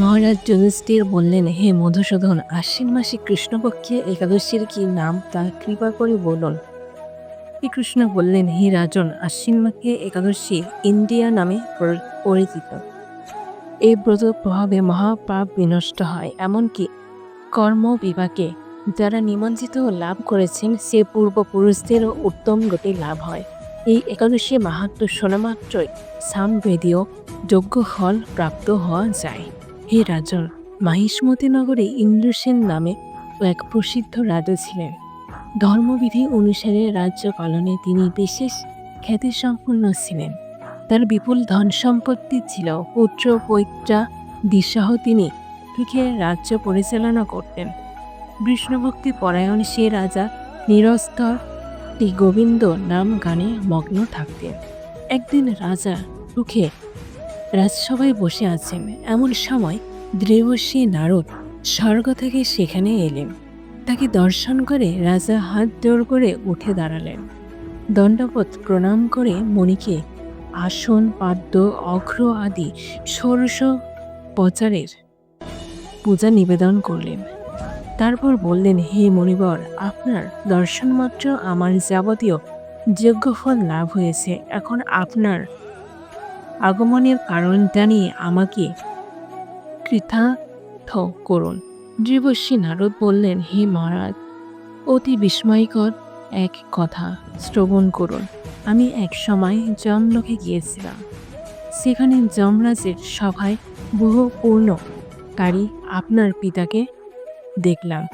মহারাজ যুধিষ্ঠির বললেন, হে মধুসূদন, আশ্বিন মাসে কৃষ্ণপক্ষে একাদশীর কি নাম তা কৃপা করে বলুন। শ্রীকৃষ্ণ বললেন, হে রাজন, আশ্বিন মাসে একাদশী ইন্ডিয়া নামে পরিচিত। এই ব্রত প্রভাবে মহাপাপ বিনষ্ট হয়, এমনকি কর্ম বিভাগে যারা নিমজ্জিত লাভ করেছেন, সে পূর্বপুরুষদেরও উত্তম গতি লাভ হয়। এই একাদশী মাহাত্ম শোনামাত্রই সামবেদীয় যোগ্য ফল প্রাপ্ত হওয়া যায়। হে রাজন মাহিষ্মতি নগরে ইন্দ্রসেন নামে এক প্রসিদ্ধ রাজা ছিলেন। ধর্মবিধি অনুসারে রাজ্য পালনে তিনি বিশেষ খ্যাতিসম্পন্ন ছিলেন। তার বিপুল ধন সম্পত্তি ছিল, পুত্র, পৈত্রা, দিশাহ তিনি সুখে রাজ্য পরিচালনা করতেন। বিষ্ণুভক্তি পরায়ণ সে রাজা নিরস্তর শ্রী গোবিন্দ নাম গানে মগ্ন থাকতেন। একদিন রাজা সুখে রাজসভায় বসে আছেন। এমন সময় দেবশ্রী নারদ স্বর্গ থেকে সেখানে এলেন। তাকে দর্শন করে রাজা হাত জোড় করে উঠে দাঁড়ালেন। দণ্ডপত প্রণাম করে মণিকে আসন, পাদ্য, অঘ্র আদি ষোড়শ পচারের পূজা নিবেদন করলেন। তারপর বললেন, হে মণিবর, আপনার দর্শন মাত্র আমার যাবতীয় যজ্ঞফল লাভ হয়েছে। এখন আপনার আগমনের কারণটা নিয়ে আমাকে কৃতার্থ করুন। দেবশ্রী নারদ বললেন, হে মহারাজ, অতি বিস্ময়কর এক কথা শ্রবণ করুন। আমি এক সময় যমলোকে গিয়েছিলাম। সেখানে যমরাজের সভায় বহু পূর্ণকারী আপনার পিতাকে দেখলাম।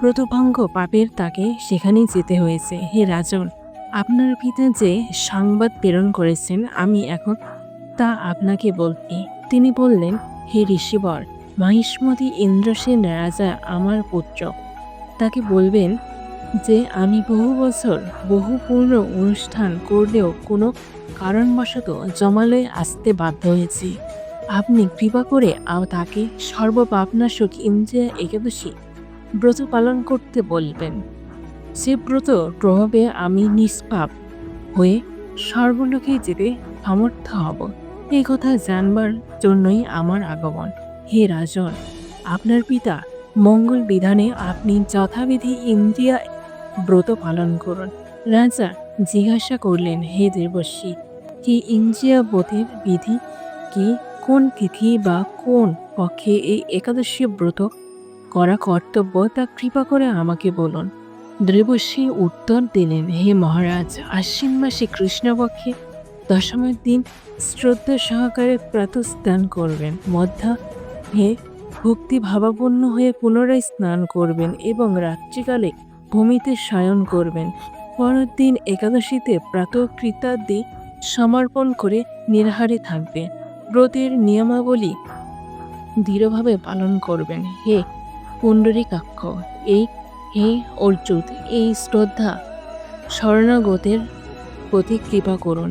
ব্রতভঙ্গ পাপের তাকে সেখানেই যেতে হয়েছে। হে রাজন, আপনার পিতা যে সংবাদ প্রেরণ করেছেন, আমি এখন তা আপনাকে বলতে। তিনি বললেন, হে ঋষিবর, মহিষ্মতি ইন্দ্রসেন রাজা আমার পুত্র। তাকে বলবেন যে, আমি বহু বছর বহু পূর্ণ অনুষ্ঠান করলেও কোনো কারণবশত জমালয়ে আসতে বাধ্য হয়েছি। আপনি কৃপা করে তাকে সর্বপাপনাশক ইন্দ্রিয়া একাদশী ব্রত পালন করতে বলবেন। সে ব্রত প্রভাবে আমি নিষ্পাপ হয়ে সর্বলোকে যেতে সমর্থ হব। এই কথা জানবার জন্যই আমার আগমন। হে রাজন, আপনার পিতা মঙ্গল বিধানে আপনি যথাবিধি ইন্দ্রিয়া ব্রত পালন করুন। রাজা জিজ্ঞাসা করলেন, হে দেবশ্রী কি ইন্দ্রিয়া ব্রতের বিধি কি? কোন তিথি বা কোন পক্ষে এই একাদশী ব্রত করা কর্তব্য তা কৃপা করে আমাকে বলুন। দেবশ্রী উত্তর দিলেন, হে মহারাজ, আশ্বিন মাসে কৃষ্ণপক্ষে দশমের দিন শ্রদ্ধা সহকারে প্রাতঃস্নান করবেন। মধ্যা হে ভক্তি ভাবাপন্ন হয়ে পুনরায় স্নান করবেন এবং রাত্রিকালে ভূমিতে শয়ন করবেন। পরের দিন একাদশীতে প্রাতঃ কৃতাদি সমর্পণ করে নিরাহারে থাকবে ব্রতের নিয়মাবলী দৃঢ়ভাবে পালন করবেন। হে পুণ্ডরীকাক্ষ, এই হে অর্জুত এই শ্রদ্ধা শরণাগতের প্রতি কৃপা করুন।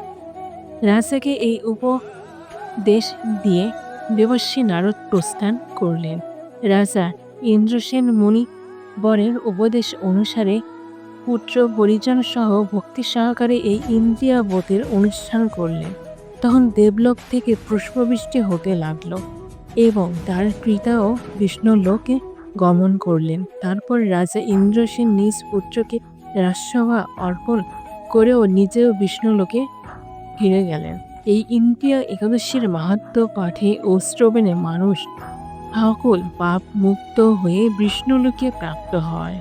রাজাকে এই উপদেশ দিয়ে দেবশ্রী নারদ প্রস্থান করলেন। রাজা ইন্দ্রসেন মুনি বরের উপদেশ অনুসারে পুত্র পরিজন সহ ভক্তি সহকারে এই ইন্দ্রিয়া বোধের অনুষ্ঠান করলেন। তখন দেবলোক থেকে পুষ্পবৃষ্টি হতে লাগল এবং তার কৃতাও বিষ্ণু লোকে গমন করলেন। তারপর রাজা ইন্দ্রসেন নিজ পুত্রকে রাজসভা অর্পণ করেও নিজেও বিষ্ণুলোকে ফিরে গেলেন। এই ইন্দ্রিয়া একাদশীর মাহাত্ম পাঠে ও শ্রবণে মানুষ সকল পাপ মুক্ত হয়ে বিষ্ণুলোকে প্রাপ্ত হয়।